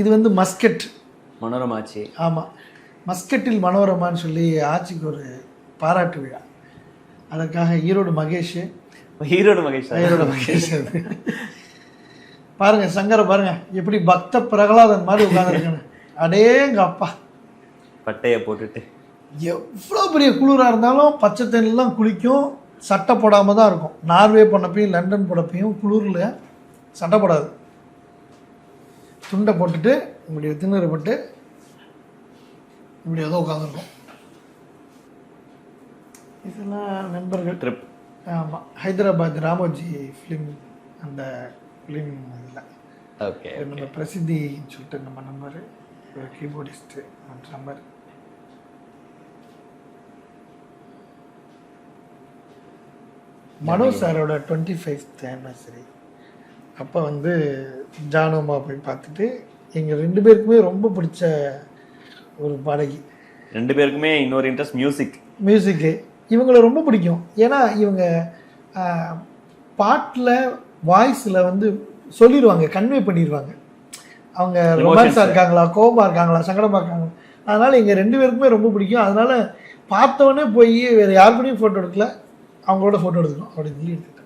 இது வந்து மஸ்கெட். மனோரமாச்சி. ஆமாம் மஸ்கெட்டில் மனோரமான்னு சொல்லி ஆட்சிக்கு ஒரு பாராட்டு விழா. அதற்காக ஈரோடு மகேஷ். ஈரோடு மகேஷ். ஈரோடு மகேஷ். பாருங்க சங்கரை பாருங்க. எப்படி பக்த பிரகலாதன் மாதிரி உட்காந்துருக்கானு அடேங்க அப்பா பட்டையை போட்டுட்டு. எவ்வளோ பெரிய குளிராக இருந்தாலும் பச்சை தண்ணிலாம் குளிக்கும். சட்டை போடாமல் தான் இருக்கும். நார்வே போனப்பையும் லண்டன் போனப்பையும் குளிரில் சட்டை போடாது. துண்டை போட்டுட்டு இப்படி திண்ணறு போட்டு இப்படி ஏதோ உட்காந்துருக்கும் இதெல்லாம் நண்பர்கள். ட்ரிப் ஆமாம் ஹைதராபாத் ராமோஜி ஃபிலிம் அந்த ஃபிலிம் இதில். ஓகே நம்ம பிரசித்தின்னு சொல்லிட்டு நம்ம நம்பர் கீபோர்டிஸ்ட்டு நம்பர் மனோ சாரோட டுவெண்ட்டி ஃபைவ்த் ஆனிவர்சரி அப்போ வந்து ஜானுமா போய் பார்த்துட்டு எங்கள் ரெண்டு பேருக்குமே ரொம்ப பிடிச்ச ஒரு பாடகி. ரெண்டு பேருக்குமே இன்னொரு இன்ட்ரெஸ்ட் மியூசிக் மியூசிக்கு இவங்களை ரொம்ப பிடிக்கும். ஏன்னா இவங்க பாட்டில் வாய்ஸில் வந்து சொல்லிடுவாங்க கன்வே பண்ணிடுவாங்க. அவங்க ரொமான்ஸாக இருக்காங்களா கோபமாக இருக்காங்களா சங்கடமாக இருக்காங்களா. அதனால் எங்கள் ரெண்டு பேருக்குமே ரொம்ப பிடிக்கும். அதனால் பார்த்தவொடனே போய் வேறு யாருக்கூடையும் ஃபோட்டோ எடுக்கல. அவங்களோட ஃபோட்டோ எடுத்துக்கணும். அப்படின்னு சொல்லி எடுத்துக்கிட்டேன்